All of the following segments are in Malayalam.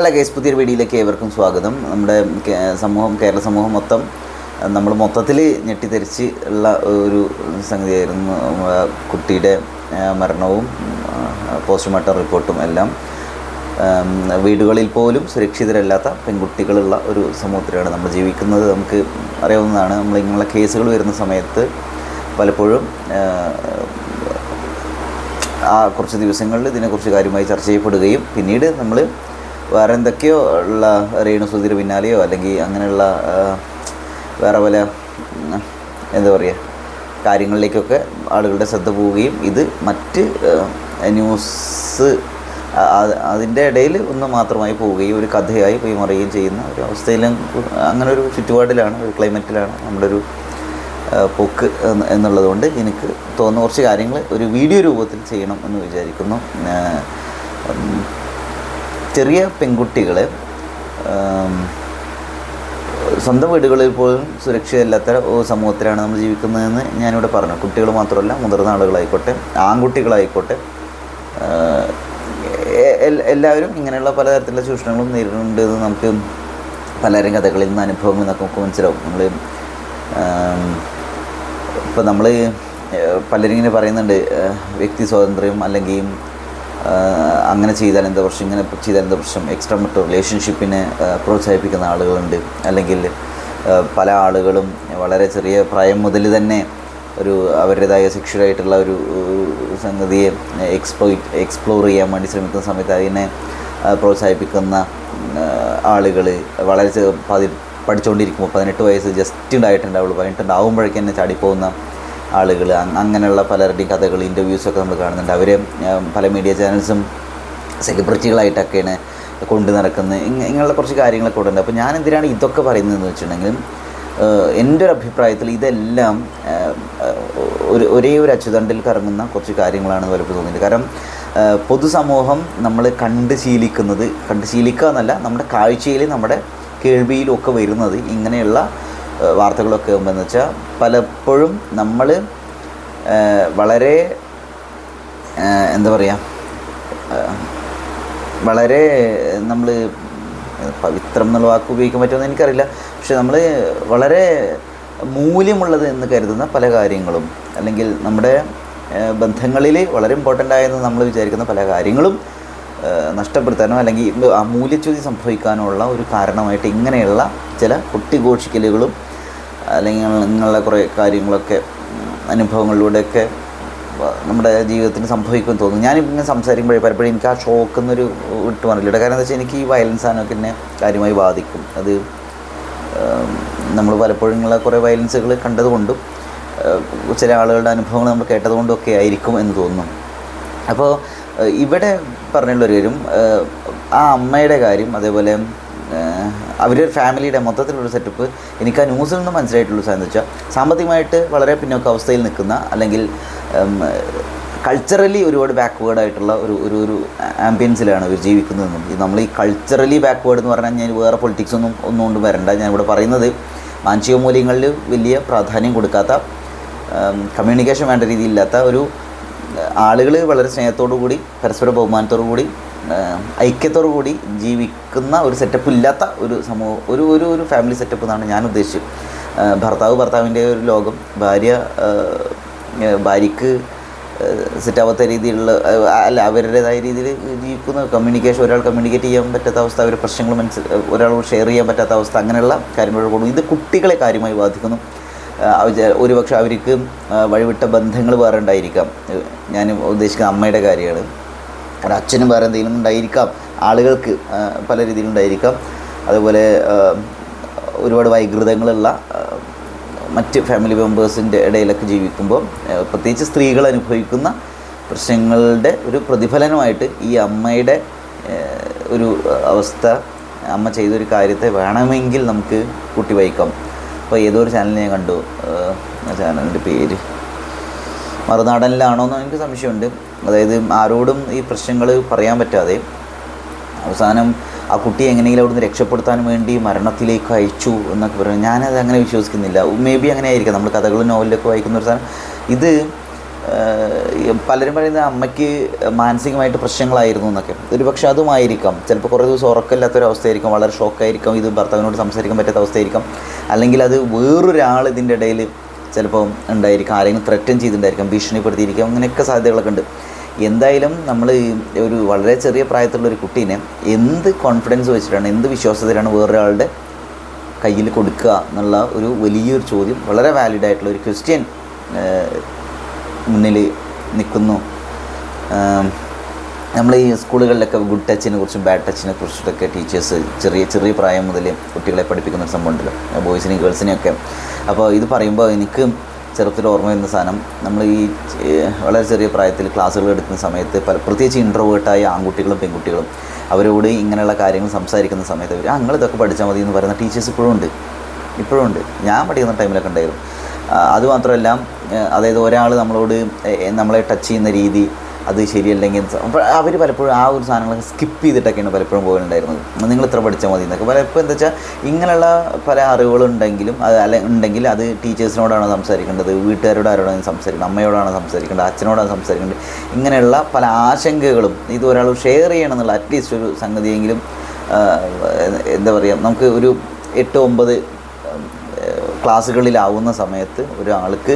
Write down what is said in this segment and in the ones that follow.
ഹലോ കേസ് പുതിയ വീഡിയോയിലേക്ക് ഏവർക്കും സ്വാഗതം. നമ്മുടെ സമൂഹം കേരള സമൂഹം മൊത്തം നമ്മൾ മൊത്തത്തിൽ ഞെട്ടിത്തെറിച്ച് ഉള്ള ഒരു സംഗതിയായിരുന്നു കുട്ടിയുടെ മരണവും പോസ്റ്റ്മോർട്ടം റിപ്പോർട്ടും എല്ലാം. വീടുകളിൽ പോലും സുരക്ഷിതരല്ലാത്ത പെൺകുട്ടികളുള്ള ഒരു സമൂഹത്തിലാണ് നമ്മൾ ജീവിക്കുന്നത്. നമുക്ക് അറിയാവുന്നതാണ് നമ്മൾ ഇങ്ങനെയുള്ള കേസുകൾ വരുന്ന സമയത്ത് പലപ്പോഴും ആ കുറച്ച് ദിവസങ്ങളിൽ ഇതിനെക്കുറിച്ച് കാര്യമായി ചർച്ച ചെയ്യപ്പെടുകയും പിന്നീട് നമ്മൾ വേറെ എന്തൊക്കെയോ ഉള്ള രേണുസുതിന് പിന്നാലെയോ അല്ലെങ്കിൽ അങ്ങനെയുള്ള വേറെ പല എന്താ പറയുക കാര്യങ്ങളിലേക്കൊക്കെ ആളുകളുടെ ശ്രദ്ധ പോവുകയും ഇത് മറ്റ് ന്യൂസ് അതിന്റെ ഇടയിൽ ഒന്ന് മാത്രമായി പോവുകയും ഒരു കഥയായി പോയി മറിയുകയും ചെയ്യുന്ന ഒരു അവസ്ഥയിലും അങ്ങനെ ഒരു ചുറ്റുപാടിലാണ് ഒരു ക്ലൈമറ്റിലാണ് നമ്മുടെ ഒരു പൊക്ക് എന്നുള്ളതുകൊണ്ട് എന്ന് എന്നുള്ളത് കൊണ്ട് എനിക്ക് തോന്നുന്ന കുറച്ച് കാര്യങ്ങൾ ഒരു വീഡിയോ രൂപത്തിൽ ചെയ്യണം എന്ന് വിചാരിക്കുന്നു. ചെറിയ പെൺകുട്ടികളെ ആം, സ്വന്തം വീടുകളിൽ പോലും സുരക്ഷയില്ലാത്ത സമൂഹത്തിലാണ് നമ്മൾ ജീവിക്കുന്നതെന്ന് ഞാനിവിടെ പറഞ്ഞു. കുട്ടികൾ മാത്രമല്ല മുതിർന്ന ആളുകളായിക്കോട്ടെ ആൺകുട്ടികളായിക്കോട്ടെ എല്ലാവരും ഇങ്ങനെയുള്ള പലതരത്തിലുള്ള ചൂഷണങ്ങളും നേരിടുന്നുണ്ട് എന്ന് നമുക്ക് പലരും കഥകളിൽ നിന്ന് അനുഭവം എന്നൊക്കെ നമുക്ക് മനസ്സിലാവും. നമ്മൾ ഇപ്പോൾ നമ്മൾ പലരും ഇങ്ങനെ പറയുന്നുണ്ട് വ്യക്തി സ്വാതന്ത്ര്യം അല്ലെങ്കിൽ അങ്ങനെ ചെയ്താൽ എന്താ പ്രശ്നം? ഇങ്ങനെ ചെയ്താൽ എന്താ പ്രശ്നം? എക്സ്ട്രാ മറ്റു റിലേഷൻഷിപ്പിനെ പ്രോത്സാഹിപ്പിക്കുന്ന ആളുകളുണ്ട്. അല്ലെങ്കിൽ പല ആളുകളും വളരെ ചെറിയ പ്രായം മുതൽ തന്നെ ഒരു അവരുടേതായ സെക്ഷുവലായിട്ടുള്ള ഒരു സംഗതിയെ എക്സ്പ്ലോ എക്സ്പ്ലോർ ചെയ്യാൻ വേണ്ടി ശ്രമിക്കുന്ന സമയത്ത് അതിനെ പ്രോത്സാഹിപ്പിക്കുന്ന ആളുകൾ വളരെ പതി പഠിച്ചുകൊണ്ടിരിക്കുമ്പോൾ പതിനെട്ട് വയസ്സ് ജസ്റ്റ് ഉണ്ടായിട്ടുണ്ടാവുള്ളൂ. പതിനെട്ടുണ്ടാവുമ്പോഴേക്കും തന്നെ ചാടിപ്പോകുന്ന ആളുകൾ അങ്ങനെയുള്ള പലരുടെയും കഥകൾ ഇന്റർവ്യൂസൊക്കെ നമ്മൾ കാണുന്നുണ്ട്. അവർ പല മീഡിയ ചാനൽസും സെലിബ്രിറ്റികളായിട്ടൊക്കെയാണ് കൊണ്ടു നടക്കുന്നത് ഇങ്ങ- ഇങ്ങനെയുള്ള കുറച്ച് കാര്യങ്ങളൊക്കെ ഉണ്ട് അപ്പോൾ ഞാൻ എന്തിനാണ് ഇതൊക്കെ പറയുന്നതെന്ന് വെച്ചിട്ടുണ്ടെങ്കിൽ എന്റെ ഒരു അഭിപ്രായത്തിൽ ഇതെല്ലാം ഒരു ഒരേ ഒരു അച്ചുതണ്ടിൽ കറങ്ങുന്ന കുറച്ച് കാര്യങ്ങളാണ് പലപ്പോഴും തോന്നിയത്. കാരണം പൊതുസമൂഹം നമ്മൾ കണ്ട് ശീലിക്കുന്നത് കണ്ട് ശീലിക്കുക എന്നല്ല നമ്മുടെ കാഴ്ചയിൽ നമ്മുടെ കേൾവിയിലും ഒക്കെ വരുന്നത് ഇങ്ങനെയുള്ള വാർത്തകളൊക്കെ എന്ന് വെച്ചാൽ പലപ്പോഴും നമ്മൾ വളരെ എന്താ പറയുക വളരെ നമ്മൾ പവിത്രം എന്നുള്ള വാക്ക് ഉപയോഗിക്കാൻ പറ്റുമെന്ന് എനിക്കറിയില്ല. പക്ഷെ നമ്മൾ വളരെ മൂല്യമുള്ളത് എന്ന് കരുതുന്ന പല കാര്യങ്ങളും അല്ലെങ്കിൽ നമ്മുടെ ബന്ധങ്ങളിൽ വളരെ ഇമ്പോർട്ടന്റ് ആയെന്ന് നമ്മൾ വിചാരിക്കുന്ന പല കാര്യങ്ങളും നഷ്ടപ്പെടുത്താനോ അല്ലെങ്കിൽ ആ മൂല്യച്യുതി സംഭവിക്കാനോ ഉള്ള ഒരു കാരണമായിട്ട് ഇങ്ങനെയുള്ള ചില കൊട്ടിഘോഷിക്കലുകളും അല്ലെങ്കിൽ ഇങ്ങനെയുള്ള കുറേ കാര്യങ്ങളൊക്കെ അനുഭവങ്ങളിലൂടെയൊക്കെ നമ്മുടെ ജീവിതത്തിന് സംഭവിക്കുമെന്ന് തോന്നുന്നു. ഞാനിപ്പോൾ ഇങ്ങനെ സംസാരിക്കുമ്പോഴേ പലപ്പോഴും എനിക്ക് ആ ഷോക്ക് എന്നൊരു വിട്ടു മാറില്ല. കാരണം എന്താ വെച്ചാൽ എനിക്ക് ഈ വയലൻസ് സാധനമൊക്കെ എന്നെ കാര്യമായി ബാധിക്കും. അത് നമ്മൾ പലപ്പോഴും ഉള്ള കുറേ വയലൻസുകൾ കണ്ടതുകൊണ്ടും ചില ആളുകളുടെ അനുഭവങ്ങൾ നമ്മൾ കേട്ടതുകൊണ്ടും ഒക്കെ ആയിരിക്കും എന്ന് തോന്നുന്നു. അപ്പോൾ ഇവിടെ പറഞ്ഞുള്ളൊരു കാര്യം ആ അമ്മയുടെ കാര്യം അതേപോലെ അവരൊരു ഫാമിലിയുടെ മൊത്തത്തിലുള്ള സെറ്റപ്പ് എനിക്ക് ആ ന്യൂസിൽ നിന്ന് മനസ്സിലായിട്ടുള്ള സാധനം വെച്ചാൽ സാമ്പത്തികമായിട്ട് വളരെ പിന്നോക്ക അവസ്ഥയിൽ നിൽക്കുന്ന അല്ലെങ്കിൽ കൾച്ചറലി ഒരുപാട് ബാക്ക്വേർഡ് ആയിട്ടുള്ള ഒരു ഒരു ഒരു ആംബിയൻസിലാണ് ഇവർ ജീവിക്കുന്നതെന്നും. നമ്മൾ ഈ കൾച്ചറലി ബാക്ക്വേഡ് എന്ന് പറഞ്ഞാൽ ഞാൻ വേറെ പൊളിറ്റിക്സ് ഒന്നും ഒന്നും കൊണ്ട് വരണ്ട. ഞാൻ ഇവിടെ പറയുന്നത് മാനസിക മൂല്യങ്ങളിൽ വലിയ പ്രാധാന്യം കൊടുക്കാത്ത കമ്മ്യൂണിക്കേഷൻ വേണ്ട രീതിയിലില്ലാത്ത ഒരു ആളുകൾ വളരെ സ്നേഹത്തോടു കൂടി പരസ്പര ബഹുമാനത്തോടു കൂടി ഐക്യത്തോടു കൂടി ജീവിക്കുന്ന ഒരു സെറ്റപ്പ് ഇല്ലാത്ത ഒരു സമൂഹം ഒരു ഒരു ഒരു ഫാമിലി സെറ്റപ്പ് എന്നാണ് ഞാൻ ഉദ്ദേശിച്ചത്. ഭർത്താവ് ഭർത്താവിന്റെ ഒരു ലോകം ഭാര്യ ഭാര്യക്ക് സെറ്റാവാത്ത രീതിയിലുള്ള അല്ല അവരുടേതായ രീതിയിൽ ജീവിക്കുന്ന കമ്മ്യൂണിക്കേഷൻ ഒരാൾ കമ്മ്യൂണിക്കേറ്റ് ചെയ്യാൻ പറ്റാത്ത അവസ്ഥ അവരുടെ പ്രശ്നങ്ങൾ മനസ്സിൽ ഒരാളോട് ഷെയർ ചെയ്യാൻ പറ്റാത്ത അവസ്ഥ അങ്ങനെയുള്ള കാര്യങ്ങളോട് കൂടും ഇത് കുട്ടികളെ കാര്യമായി ബാധിക്കുന്നു. ഒരുപക്ഷെ അവർക്ക് വഴിവിട്ട ബന്ധങ്ങൾ വേറെ ഉണ്ടായിരിക്കാം. ഞാൻ ഉദ്ദേശിക്കുന്ന അമ്മയുടെ കാര്യമാണ്. കാരണം അച്ഛനും വേറെ എന്തെങ്കിലും ഉണ്ടായിരിക്കാം. ആളുകൾക്ക് പല രീതിയിലുണ്ടായിരിക്കാം അതുപോലെ ഒരുപാട് വൈകൃതങ്ങളുള്ള മറ്റ് ഫാമിലി മെമ്പേഴ്സിന്റെ ഇടയിലൊക്കെ ജീവിക്കുമ്പോൾ പ്രത്യേകിച്ച് സ്ത്രീകൾ അനുഭവിക്കുന്ന പ്രശ്നങ്ങളുടെ ഒരു പ്രതിഫലനമായിട്ട് ഈ അമ്മയുടെ ഒരു അവസ്ഥ അമ്മ ചെയ്തൊരു കാര്യത്തെ വേണമെങ്കിൽ നമുക്ക് കൂട്ടി വഹിക്കാം അപ്പോൾ ഏതോ ഒരു ചാനലിനെ ഞാൻ കണ്ടു. ചാനലിന്റെ പേര്. മറുനാടനിലാണോ എന്ന് എനിക്ക് സംശയമുണ്ട്. അതായത് ആരോടും ഈ പ്രശ്നങ്ങൾ പറയാൻ പറ്റാതെ അവസാനം ആ കുട്ടിയെ എങ്ങനെയെങ്കിലും അവിടുന്ന് രക്ഷപ്പെടുത്താൻ വേണ്ടി മരണത്തിലേക്ക് അയച്ചു എന്നൊക്കെ പറയുന്നത് ഞാനത് അങ്ങനെ വിശ്വസിക്കുന്നില്ല. മേ ബി അങ്ങനെ ആയിരിക്കാം. നമ്മൾ കഥകളും നോവലിലൊക്കെ വായിക്കുന്ന ഒരു സാധനം. ഇത് പലരും പറയുന്നത് അമ്മയ്ക്ക് മാനസികമായിട്ട് പ്രശ്നങ്ങളായിരുന്നു എന്നൊക്കെ. ഒരു പക്ഷേ അതുമായിരിക്കാം. ചിലപ്പോൾ കുറേ ദിവസം ഉറക്കമില്ലാത്തൊരവസ്ഥയായിരിക്കും. വളരെ ഷോക്കായിരിക്കും. ഇത് ഭർത്താവിനോട് സംസാരിക്കാൻ പറ്റാത്ത അവസ്ഥയായിരിക്കും. അല്ലെങ്കിൽ അത് വേറൊരാൾ ഇതിന്റെ ഇടയിൽ ചിലപ്പോൾ ഉണ്ടായിരിക്കാം. ആരെങ്കിലും ത്രറ്റൻ ചെയ്തിട്ടുണ്ടായിരിക്കാം. ഭീഷണിപ്പെടുത്തിയിരിക്കാം. അങ്ങനെയൊക്കെ സാധ്യതകളൊക്കെ ഉണ്ട്. എന്തായാലും നമ്മൾ ഒരു വളരെ ചെറിയ പ്രായത്തിലുള്ള ഒരു കുട്ടീനെ എന്ത് കോൺഫിഡൻസ് വെച്ചിട്ടാണ് എന്ത് വിശ്വാസത്തിലാണ് വേറൊരാളുടെ കയ്യിൽ കൊടുക്കുക എന്നുള്ള ഒരു വലിയൊരു ചോദ്യം വളരെ വാലിഡ് ആയിട്ടുള്ള ഒരു ക്വസ്റ്റ്യൻ മുന്നിൽ നിൽക്കുന്നു. നമ്മൾ ഈ സ്കൂളുകളിലൊക്കെ ഗുഡ് ടച്ചിനെ കുറിച്ചും ബാഡ് ടച്ചിനെ കുറിച്ചിട്ടൊക്കെ ടീച്ചേഴ്സ് ചെറിയ ചെറിയ പ്രായം മുതൽ കുട്ടികളെ പഠിപ്പിക്കുന്ന ഒരു സംഭവം ഉണ്ടല്ലോ ബോയ്സിനെയും ഗേൾസിനെയും ഒക്കെ. അപ്പോൾ ഇത് പറയുമ്പോൾ എനിക്ക് ചെറുപ്പത്തിൽ ഓർമ്മ വരുന്ന സാധനം. നമ്മൾ ഈ വളരെ ചെറിയ പ്രായത്തിൽ ക്ലാസ്സുകൾ എടുക്കുന്ന സമയത്ത് പല പ്രത്യേകിച്ച് ഇൻട്രോവേർട്ടായ ആൺകുട്ടികളും പെൺകുട്ടികളും അവരോട് ഇങ്ങനെയുള്ള കാര്യങ്ങൾ സംസാരിക്കുന്ന സമയത്ത് അവർ ആ നിങ്ങൾ ഇതൊക്കെ പഠിച്ചാൽ മതി എന്ന് പറയുന്ന ടീച്ചേഴ്സ് ഇപ്പോഴും ഉണ്ട്. ഇപ്പോഴും ഉണ്ട്. ഞാൻ പഠിക്കുന്ന ടൈമിലൊക്കെ ഉണ്ടായിരുന്നു. അതുമാത്രമല്ല അതായത് ഒരാൾ നമ്മളോട് നമ്മളെ ടച്ച് ചെയ്യുന്ന രീതി അത് ശരിയല്ലെങ്കിൽ അപ്പോൾ അവർ പലപ്പോഴും ആ ഒരു സാധനങ്ങളൊക്കെ സ്കിപ്പ് ചെയ്തിട്ടൊക്കെയാണ് പലപ്പോഴും പോകുന്നുണ്ടായിരുന്നത് നിങ്ങൾ ഇത്ര പഠിച്ചാൽ മതി എന്നൊക്കെ. പലപ്പോൾ എന്താ വെച്ചാൽ ഇങ്ങനെയുള്ള പല അറിവുകളുണ്ടെങ്കിലും അത് അല്ല ഉണ്ടെങ്കിൽ അത് ടീച്ചേഴ്സിനോടാണ് സംസാരിക്കേണ്ടത് വീട്ടുകാരോട് ആരോടാണ് സംസാരിക്കേണ്ടത് അമ്മയോടാണ് സംസാരിക്കേണ്ടത് അച്ഛനോടാണ് സംസാരിക്കേണ്ടത്. ഇങ്ങനെയുള്ള പല ആശങ്കകളും ഇത് ഒരാൾ ഷെയർ ചെയ്യണം എന്നുള്ള അറ്റ്ലീസ്റ്റ് ഒരു സംഗതിയെങ്കിലും എന്താ പറയുക നമുക്ക് ഒരു എട്ട് ഒമ്പത് ക്ലാസ്സുകളിലാവുന്ന സമയത്ത് ഒരാൾക്ക്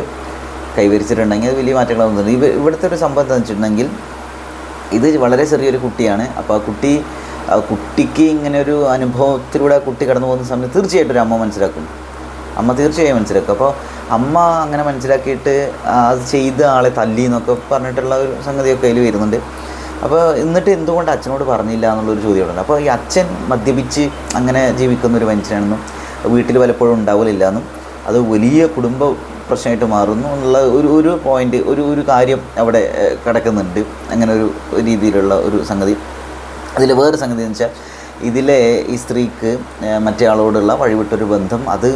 കൈവരിച്ചിട്ടുണ്ടെങ്കിൽ അത് വലിയ മാറ്റങ്ങളൊന്നും ഇവ ഇവിടുത്തെ ഒരു സംഭവം എന്താണെന്ന് വെച്ചിട്ടുണ്ടെങ്കിൽ ഇത് വളരെ ചെറിയൊരു കുട്ടിയാണ്. അപ്പോൾ ആ കുട്ടി ആ കുട്ടിക്ക് ഇങ്ങനെ ഒരു അനുഭവത്തിലൂടെ ആ കുട്ടി കടന്നു പോകുന്ന സമയത്ത് തീർച്ചയായിട്ടും ഒരു അമ്മ മനസ്സിലാക്കും. അമ്മ തീർച്ചയായും മനസ്സിലാക്കും. അപ്പോൾ അമ്മ അങ്ങനെ മനസ്സിലാക്കിയിട്ട് അത് ചെയ്ത ആളെ തല്ലി എന്നൊക്കെ പറഞ്ഞിട്ടുള്ള ഒരു സംഗതിയൊക്കെ അതിൽ വരുന്നുണ്ട്. അപ്പോൾ എന്നിട്ട് എന്തുകൊണ്ട് അച്ഛനോട് പറഞ്ഞില്ല എന്നുള്ളൊരു ചോദ്യമുണ്ട്. അപ്പോൾ ഈ അച്ഛൻ മദ്യപിച്ച് അങ്ങനെ ജീവിക്കുന്ന ഒരു മനുഷ്യനാണെന്നും വീട്ടിൽ പലപ്പോഴും ഉണ്ടാവില്ല എന്നും അത് വലിയ കുടുംബ പ്രശ്നമായിട്ട് മാറുന്നു എന്നുള്ള ഒരു ഒരു പോയിന്റ് ഒരു ഒരു കാര്യം അവിടെ കിടക്കുന്നുണ്ട്. അങ്ങനെ ഒരു രീതിയിലുള്ള ഒരു സംഗതി. അതിൽ വേറെ സംഗതി എന്ന് വെച്ചാൽ ഇതിലെ ഈ സ്ത്രീക്ക് മറ്റേയാളോടുള്ള വഴിവിട്ടൊരു ബന്ധം അത്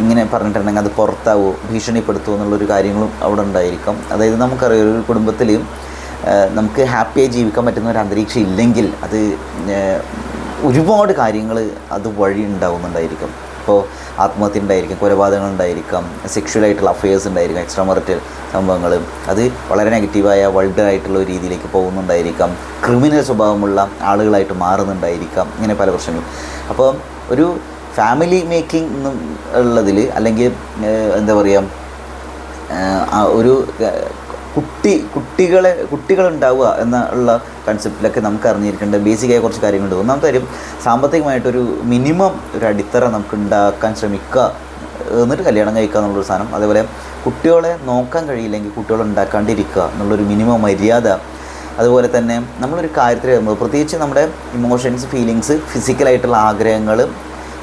ഇങ്ങനെ പറഞ്ഞിട്ടുണ്ടെങ്കിൽ അത് പുറത്താവോ ഭീഷണിപ്പെടുത്തുമോ എന്നുള്ളൊരു കാര്യങ്ങളും അവിടെ ഉണ്ടായിരിക്കാം. അതായത് നമുക്കറിയാം ഒരു കുടുംബത്തിൽ നമുക്ക് ഹാപ്പിയായി ജീവിക്കാൻ പറ്റുന്ന ഒരു അന്തരീക്ഷം ഇല്ലെങ്കിൽ അത് ഒരുപാട് കാര്യങ്ങൾ അത് വഴി ഉണ്ടാവുന്നുണ്ടായിരിക്കും. ഇപ്പോൾ ആത്മഹത്യ ഉണ്ടായിരിക്കും കൊലപാതകങ്ങൾ ഉണ്ടായിരിക്കാം സെക്ഷുവലായിട്ടുള്ള അഫയേഴ്സ് ഉണ്ടായിരിക്കും എക്സ്ട്രാ മെറിറ്റൽ സംഭവങ്ങൾ. അത് വളരെ നെഗറ്റീവായ വൈൽഡ് ആയിട്ടുള്ള ഒരു രീതിയിലേക്ക് പോകുന്നുണ്ടായിരിക്കാം. ക്രിമിനൽ സ്വഭാവമുള്ള ആളുകളായിട്ട് മാറുന്നുണ്ടായിരിക്കാം. ഇങ്ങനെ പല പ്രശ്നങ്ങളും. അപ്പോൾ ഒരു ഫാമിലി മേക്കിംഗ് ഉള്ളതിൽ അല്ലെങ്കിൽ എന്താ പറയുക ഒരു കുട്ടി കുട്ടികളെ കുട്ടികളുണ്ടാവുക എന്നുള്ള കൺസെപ്റ്റിലൊക്കെ നമുക്ക് അറിഞ്ഞിരിക്കേണ്ട ബേസിക്കായ കുറച്ച് കാര്യങ്ങളുണ്ട്. ഒന്നാമത്തെ കാര്യം സാമ്പത്തികമായിട്ടൊരു മിനിമം ഒരു അടിത്തറ നമുക്ക് ഉണ്ടാക്കാൻ ശ്രമിക്കുക എന്നിട്ട് കല്യാണം കഴിക്കുക എന്നുള്ളൊരു സാധനം. അതേപോലെ കുട്ടികളെ നോക്കാൻ കഴിയില്ലെങ്കിൽ കുട്ടികളെ ഉണ്ടാക്കാണ്ടിരിക്കുക എന്നുള്ളൊരു മിനിമം മര്യാദ. അതുപോലെ തന്നെ നമ്മളൊരു കാര്യത്തിൽ വരുമ്പോൾ പ്രത്യേകിച്ച് നമ്മുടെ ഇമോഷൻസ് ഫീലിങ്സ് ഫിസിക്കലായിട്ടുള്ള ആഗ്രഹങ്ങൾ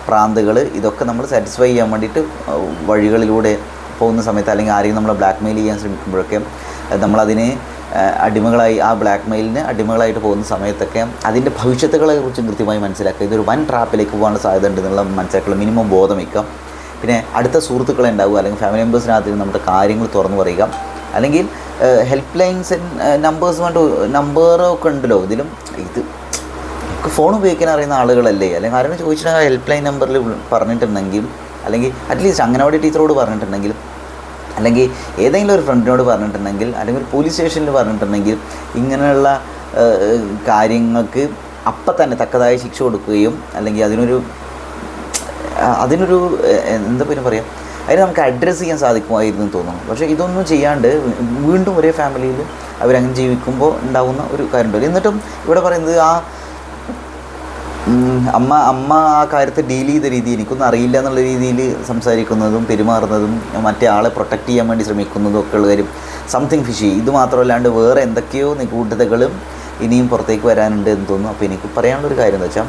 പ്രാന്തുകൾ ഇതൊക്കെ നമ്മൾ സാറ്റിസ്ഫൈ ചെയ്യാൻ വേണ്ടിയിട്ട് വഴികളിലൂടെ പോകുന്ന സമയത്ത് അല്ലെങ്കിൽ ആരെയും നമ്മളെ ബ്ലാക്ക് മെയിൽ ചെയ്യാൻ ശ്രമിക്കുമ്പോഴൊക്കെ നമ്മളതിന് അടിമകളായി ആ ബ്ലാക്ക് മെയിലിന് അടിമകളായിട്ട് പോകുന്ന സമയത്തൊക്കെ അതിന്റെ ഭവിഷ്യത്തുകളെ കുറിച്ചും കൃത്യമായി മനസ്സിലാക്കുക. ഇതൊരു വൻ ട്രാപ്പിലേക്ക് പോകാനുള്ള സാധ്യത ഉണ്ടെന്നുള്ള മനസ്സിലാക്കുക മിനിമം ബോധം വയ്ക്കാം പിന്നെ അടുത്ത സുഹൃത്തുക്കളെ ഉണ്ടാവുക അല്ലെങ്കിൽ ഫാമിലി മെമ്പേഴ്സിനകത്ത് നമ്മുടെ കാര്യങ്ങൾ തുറന്നു പറയുക. അല്ലെങ്കിൽ ഹെൽപ്പ് ലൈൻസ് നമ്പേഴ്സ് വേണ്ട നമ്പറൊക്കെ ഉണ്ടല്ലോ. ഇതിലും ഇത് നമുക്ക് ഫോൺ ഉപയോഗിക്കാൻ അറിയുന്ന ആളുകളല്ലേ? അല്ലെങ്കിൽ ആരോടും ചോദിച്ചിട്ടുണ്ടെങ്കിൽ ഹെൽപ്പ് ലൈൻ നമ്പറിൽ പറഞ്ഞിട്ടുണ്ടെങ്കിൽ അല്ലെങ്കിൽ അറ്റ്ലീസ്റ്റ് അംഗനവാടി ടീച്ചറോട് പറഞ്ഞിട്ടുണ്ടെങ്കിൽ അല്ലെങ്കിൽ ഏതെങ്കിലും ഒരു ഫ്രണ്ടിനോട് പറഞ്ഞിട്ടുണ്ടെങ്കിൽ അല്ലെങ്കിൽ പോലീസ് സ്റ്റേഷനിൽ പറഞ്ഞിട്ടുണ്ടെങ്കിൽ ഇങ്ങനെയുള്ള കാര്യങ്ങൾക്ക് അപ്പം തന്നെ തക്കതായ ശിക്ഷ കൊടുക്കുകയും അല്ലെങ്കിൽ അതിനൊരു അതിനൊരു എന്താ പിന്നെ പറയാം? അതിന് നമുക്ക് അഡ്രസ്സ് ചെയ്യാൻ സാധിക്കുമായിരുന്നു തോന്നുന്നു. പക്ഷേ ഇതൊന്നും ചെയ്യാണ്ട് വീണ്ടും ഒരേ ഫാമിലിയിൽ അവരങ്ങനെ ജീവിക്കുമ്പോൾ ഉണ്ടാകുന്ന ഒരു കാര്യമുണ്ട്. എന്നിട്ടും ഇവിടെ പറയുന്നത് ആ അമ്മ അമ്മ ആ കാര്യത്തെ ഡീൽ ചെയ്ത രീതി എനിക്കൊന്നും അറിയില്ല എന്നുള്ള രീതിയിൽ സംസാരിക്കുന്നതും പെരുമാറുന്നതും മറ്റേ ആളെ പ്രൊട്ടക്റ്റ് ചെയ്യാൻ വേണ്ടി ശ്രമിക്കുന്നതും ഒക്കെ ഉള്ള കാര്യം. സംതിങ് ഫിഷി ഇത് മാത്രമല്ലാണ്ട് വേറെ എന്തൊക്കെയോ നിഗൂഢതകളും ഇനിയും പുറത്തേക്ക് വരാനുണ്ട് എന്ന് തോന്നുന്നു. അപ്പോൾ എനിക്ക് പറയാനുള്ളൊരു കാര്യം എന്ന് വെച്ചാൽ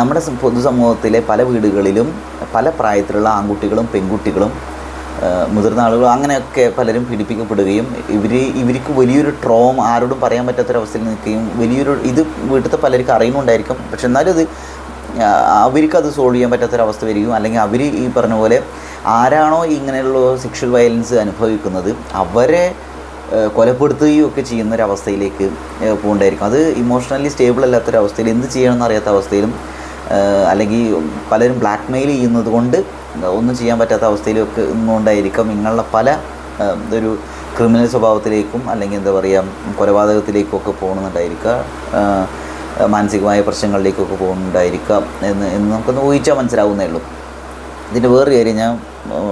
നമ്മുടെ പൊതുസമൂഹത്തിലെ പല വീടുകളിലും പല പ്രായത്തിലുള്ള ആൺകുട്ടികളും പെൺകുട്ടികളും മുതിർന്ന ആളുകൾ അങ്ങനെയൊക്കെ പലരും പീഡിപ്പിക്കപ്പെടുകയും ഇവർ ഇവർക്ക് വലിയൊരു ട്രോം ആരോടും പറയാൻ പറ്റാത്തൊരവസ്ഥയിൽ നിൽക്കുകയും വലിയൊരു ഇത് വീട്ടിലത്തെ പലർക്കും അറിയുന്നുണ്ടായിരിക്കും. പക്ഷെ എന്നാലും അത് അവർക്കത് സോൾവ് ചെയ്യാൻ പറ്റാത്തൊരവസ്ഥ വരികയും അല്ലെങ്കിൽ അവർ ഈ പറഞ്ഞ പോലെ ആരാണോ ഇങ്ങനെയുള്ള സെക്ഷൽ വയലൻസ് അനുഭവിക്കുന്നത് അവരെ കൊലപ്പെടുത്തുകയും ഒക്കെ ചെയ്യുന്ന ഒരു അവസ്ഥയിലേക്ക് ഏഹ് പോകുന്നുണ്ടായിരിക്കും അത് ഇമോഷണലി സ്റ്റേബിൾ അല്ലാത്തൊരവസ്ഥയിൽ എന്ത് ചെയ്യണമെന്ന് അറിയാത്ത അവസ്ഥയിലും അല്ലെങ്കിൽ പലരും ബ്ലാക്ക് മെയിൽ ചെയ്യുന്നത് കൊണ്ട് ഒന്നും ചെയ്യാൻ പറ്റാത്ത അവസ്ഥയിലൊക്കെ ഇന്നുകൊണ്ടായിരിക്കാം ഇങ്ങനെയുള്ള പല ഒരു ക്രിമിനൽ സ്വഭാവത്തിലേക്കും അല്ലെങ്കിൽ എന്താ പറയുക കൊലപാതകത്തിലേക്കും ഒക്കെ പോകുന്നുണ്ടായിരിക്കുക മാനസികമായ പ്രശ്നങ്ങളിലേക്കൊക്കെ പോകുന്നുണ്ടായിരിക്കാം എന്ന് എന്ന് നമുക്കൊന്ന് ഊഹിച്ചാൽ മനസ്സിലാവുന്നേ ഉള്ളൂ. ഇതിന്റെ വേറൊരു കാര്യം ഞാൻ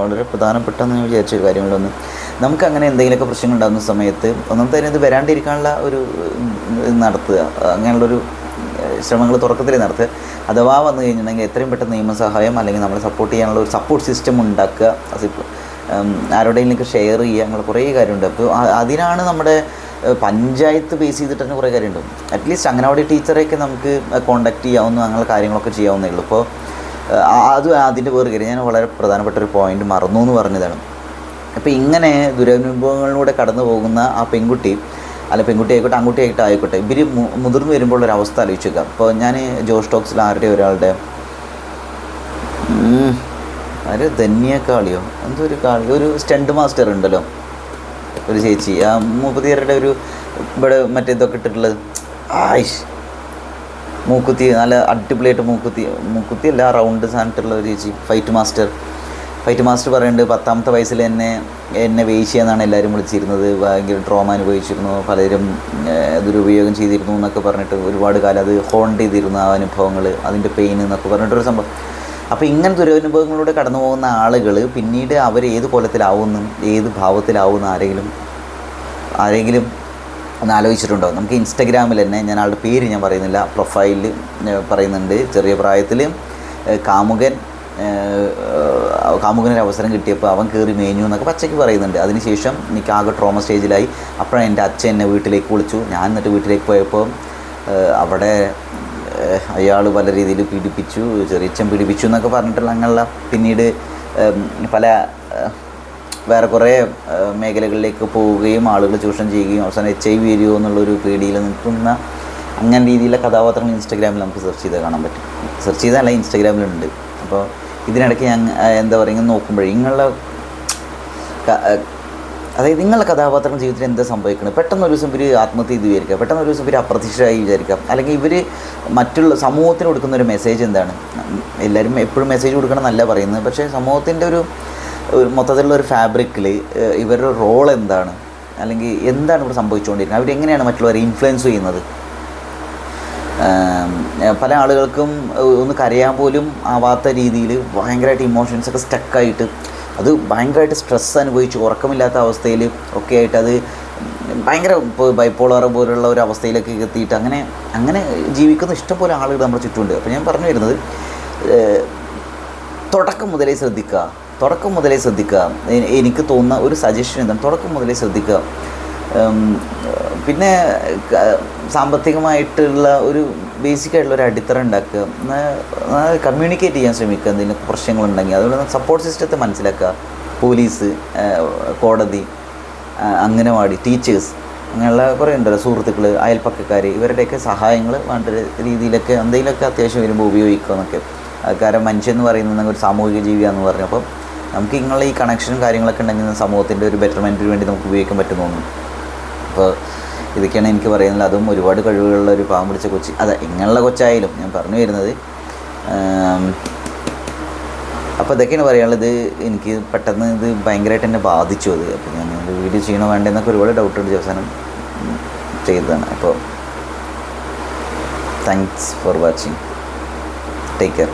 വളരെ പ്രധാനപ്പെട്ടെന്ന് വിചാരിച്ച ഒരു കാര്യങ്ങളൊന്ന് നമുക്ക് അങ്ങനെ എന്തെങ്കിലുമൊക്കെ പ്രശ്നങ്ങൾ ഉണ്ടാകുന്ന സമയത്ത് ഒന്നാമത്തെ കാര്യം ഇത് വരാണ്ടിരിക്കാനുള്ള ഒരു നടത്തുക. അങ്ങനെയുള്ളൊരു ശ്രമങ്ങൾ തുടക്കത്തിൽ നടത്തുക അഥവാ വന്നു കഴിഞ്ഞിട്ടുണ്ടെങ്കിൽ എത്രയും പെട്ടെന്ന് നിയമസഹായം അല്ലെങ്കിൽ നമ്മളെ സപ്പോർട്ട് ചെയ്യാനുള്ള ഒരു സപ്പോർട്ട് സിസ്റ്റം ഉണ്ടാക്കുക. അതിപ്പോൾ ആരുടെയെങ്കിലും ഷെയർ ചെയ്യുക അങ്ങനെ കുറേ കാര്യമുണ്ട്. അപ്പോൾ അതിനാണ് നമ്മുടെ പഞ്ചായത്ത് ബേസ് ചെയ്തിട്ട് തന്നെ കുറേ കാര്യമുണ്ട്. അറ്റ്ലീസ്റ്റ് അംഗനവാടി ടീച്ചറെയൊക്കെ നമുക്ക് കോണ്ടാക്ട് ചെയ്യാവുന്ന അങ്ങനെ കാര്യങ്ങളൊക്കെ ചെയ്യാവുന്നേ ഉള്ളൂ. ഇപ്പോൾ ആ- അത് അതിന്റെ വേറെ കാര്യം. ഞാൻ വളരെ പ്രധാനപ്പെട്ട ഒരു പോയിന്റ് മറന്നു എന്ന് പറഞ്ഞതാണ്. അപ്പോൾ ഇങ്ങനെ ദുരനുഭവങ്ങളിലൂടെ കടന്നു പോകുന്ന ആ പെൺകുട്ടി അല്ല പെൺകുട്ടി ആയിക്കോട്ടെ അങ്ങോട്ടി ആയിക്കോട്ടെ ഇവർ മുതിർന്നു വരുമ്പോൾ ഒരു അവസ്ഥ ആലോചിക്കുക അപ്പോൾ ഞാൻ ജോസ് ടോക്സിൽ ആരുടെ ഒരാളുടെ? ആര്? ധന്യ കാളിയോ? എന്തോ ഒരു കാളി. ഒരു സ്റ്റണ്ട് മാസ്റ്റർ ഉണ്ടല്ലോ. ഒരു ചേച്ചി. ആ മൂപ്പത്തിയരുടെ ഒരു ഇവിടെ മറ്റേ ഇതൊക്കെ ഇട്ടിട്ടുള്ളത്. ആയിഷ്. മൂക്കുത്തി നല്ല അടിപൊളിയായിട്ട് മൂക്കുത്തി. മൂക്കുത്തി അല്ല റൗണ്ട് സാധനത്തിലുള്ള ഒരു ചേച്ചി. Fight master. ഫൈറ്റ് മാസ്റ്റർ പറയുന്നുണ്ട് പത്താമത്തെ വയസ്സിൽ എന്നെ എന്നെ വേശ്യ എന്നാണ് എല്ലാവരും വിളിച്ചിരുന്നത്. ഭയങ്കര ട്രോമ അനുഭവിച്ചിരുന്നു. പലരും ദുരുപയോഗം ചെയ്തിരുന്നു എന്നൊക്കെ പറഞ്ഞിട്ട് ഒരുപാട് കാലം അത് ഹോണ്ട് ചെയ്തിരുന്നു ആ അനുഭവങ്ങൾ അതിന്റെ പെയിൻ എന്നൊക്കെ പറഞ്ഞിട്ടൊരു സംഭവം. അപ്പോൾ ഇങ്ങനെ ദുരനുഭവങ്ങളിലൂടെ കടന്നു പോകുന്ന ആളുകൾ പിന്നീട് അവർ ഏത് കൊലത്തിലാവുമെന്നും ഏത് ഭാവത്തിലാവുന്ന ആരെങ്കിലും ആരെങ്കിലും ഒന്ന് ആലോചിച്ചിട്ടുണ്ടോ? നമുക്ക് ഇൻസ്റ്റഗ്രാമിൽ തന്നെ ഞാൻ ആളുടെ പേര് ഞാൻ പറയുന്നില്ല പ്രൊഫൈലിൽ പറയുന്നുണ്ട്. ചെറിയ പ്രായത്തിൽ കാമുകൻ കാമുകനൊരു അവസരം കിട്ടിയപ്പോൾ അവൻ കയറി മേഞ്ഞു എന്നൊക്കെ പച്ചയ്ക്ക് പറയുന്നുണ്ട്. അതിനുശേഷം എനിക്ക് ആകെ ട്രോമ സ്റ്റേജിലായി അപ്പോഴാണ് എന്റെ അച്ഛൻ എന്നെ വീട്ടിലേക്ക് വിളിച്ചു. ഞാൻ എന്നിട്ട് വീട്ടിലേക്ക് പോയപ്പോൾ അവിടെ അയാൾ പല രീതിയിൽ പീഡിപ്പിച്ചു ചെറിയച്ഛൻ പീഡിപ്പിച്ചു എന്നൊക്കെ പറഞ്ഞിട്ടുള്ള അങ്ങനെയുള്ള പിന്നീട് പല വേറെ കുറേ മേഖലകളിലേക്ക് പോവുകയും ആളുകൾ ചൂഷണം ചെയ്യുകയും അവസാനം എച്ച് ഐ വി വരുമോ എന്നുള്ളൊരു പേടിയിൽ നിൽക്കുന്ന അങ്ങനെ രീതിയിലുള്ള കഥാപാത്രങ്ങൾ ഇൻസ്റ്റാഗ്രാമിൽ നമുക്ക് സെർച്ച് ചെയ്താൽ കാണാൻ പറ്റും. സെർച്ച് ചെയ്താൽ അല്ല ഇൻസ്റ്റാഗ്രാമിലുണ്ട് അപ്പോൾ ഇതിനിടയ്ക്ക് ഞാൻ എന്താ പറയുക ഇങ്ങനെ നോക്കുമ്പോഴേ നിങ്ങളുടെ അതായത് നിങ്ങളുടെ കഥാപാത്രം ജീവിതത്തിൽ എന്താ സംഭവിക്കുന്നത് പെട്ടെന്ന് ഒരു ദിവസം ഇവർ ആത്മഹത്യ ചെയ്ത് വിചാരിക്കുക. പെട്ടെന്ന് ഒരു ദിവസം ഇവർ അപ്രത്യക്ഷരായി വിചാരിക്കാം അല്ലെങ്കിൽ ഇവർ മറ്റുള്ള സമൂഹത്തിന് കൊടുക്കുന്ന ഒരു മെസ്സേജ് എന്താണ്? എല്ലാവരും എപ്പോഴും മെസ്സേജ് കൊടുക്കണം എന്നല്ല പറയുന്നത്. പക്ഷേ സമൂഹത്തിന്റെ ഒരു മൊത്തത്തിലുള്ള ഒരു ഫാബ്രിക്കിൽ ഇവരുടെ റോൾ എന്താണ്? അല്ലെങ്കിൽ എന്താണ് ഇവിടെ സംഭവിച്ചുകൊണ്ടിരിക്കുന്നത്? അവരെങ്ങനെയാണ് മറ്റുള്ളവരെ ഇൻഫ്ലുവൻസ് ചെയ്യുന്നത്? പല ആളുകൾക്കും ഒന്ന് കരയാൻ പോലും ആവാത്ത രീതിയിൽ ഭയങ്കരമായിട്ട് ഇമോഷൻസൊക്കെ സ്റ്റക്കായിട്ട് അത് ഭയങ്കരമായിട്ട് സ്ട്രെസ് അനുഭവിച്ച് ഉറക്കമില്ലാത്ത അവസ്ഥയിൽ ഒക്കെ ആയിട്ട് അത് ഭയങ്കര ബൈപ്പോളർ പോലുള്ള ഒരു അവസ്ഥയിലൊക്കെ എത്തിയിട്ട് അങ്ങനെ അങ്ങനെ ജീവിക്കുന്ന ഇഷ്ടംപോലെ ആളുകൾ നമ്മുടെ ചുറ്റുമുണ്ട്. അപ്പോൾ ഞാൻ പറഞ്ഞു വരുന്നത് തുടക്കം മുതലേ ശ്രദ്ധിക്കുക. തുടക്കം മുതലേ ശ്രദ്ധിക്കുക. എനിക്ക് തോന്നുന്ന ഒരു സജഷൻ എന്താണ്? തുടക്കം മുതലേ ശ്രദ്ധിക്കുക. പിന്നെ സാമ്പത്തികമായിട്ടുള്ള ഒരു ബേസിക് ആയിട്ടുള്ള ഒരു അടിത്തറ ഉണ്ടാക്കുക. കമ്മ്യൂണിക്കേറ്റ് ചെയ്യാൻ ശ്രമിക്കുക. എന്തെങ്കിലും പ്രശ്നങ്ങളുണ്ടെങ്കിൽ അതുപോലെ സപ്പോർട്ട് സിസ്റ്റത്തെ മനസ്സിലാക്കുക. പോലീസ് കോടതി അംഗനവാടി ടീച്ചേഴ്സ് അങ്ങനെയുള്ള കുറേ ഉണ്ടല്ലോ സുഹൃത്തുക്കൾ അയൽപ്പക്കക്കാർ ഇവരുടെയൊക്കെ സഹായങ്ങൾ വേണ്ട രീതിയിലൊക്കെ എന്തെങ്കിലുമൊക്കെ അത്യാവശ്യം വരുമ്പോൾ ഉപയോഗിക്കുക എന്നൊക്കെ. കാരണം മനുഷ്യൻ എന്ന് പറയുന്നത് ഒരു സാമൂഹിക ജീവിയാണെന്ന് പറഞ്ഞു. അപ്പം നമുക്ക് ഇങ്ങനെയുള്ള ഈ കണക്ഷനും കാര്യങ്ങളൊക്കെ ഉണ്ടെങ്കിൽ സമൂഹത്തിന്റെ ഒരു ബെറ്റർമെന്റിന് വേണ്ടി നമുക്ക് ഉപയോഗിക്കാൻ പറ്റുന്നു അപ്പോൾ ഇതൊക്കെയാണ് എനിക്ക് പറയുന്നത് അതും ഒരുപാട് കഴിവുകളുള്ള ഒരു പാവം പിടിച്ച കൊച്ചി. അതെ ഇങ്ങനെയുള്ള കൊച്ചായാലും ഞാൻ പറഞ്ഞു വരുന്നത് അപ്പോൾ ഇതൊക്കെയാണ് പറയാനുള്ളത്. എനിക്ക് പെട്ടെന്ന് ഇത് ഭയങ്കരമായിട്ട് എന്നെ ബാധിച്ചു അത്. അപ്പോൾ ഞാൻ വീഡിയോ ചെയ്യണോ വേണ്ടെന്നൊക്കെ ഒരുപാട് ഡൗട്ട് ഉണ്ട് അവസാനം ചെയ്തതാണ്. അപ്പോൾ thanks for watching take care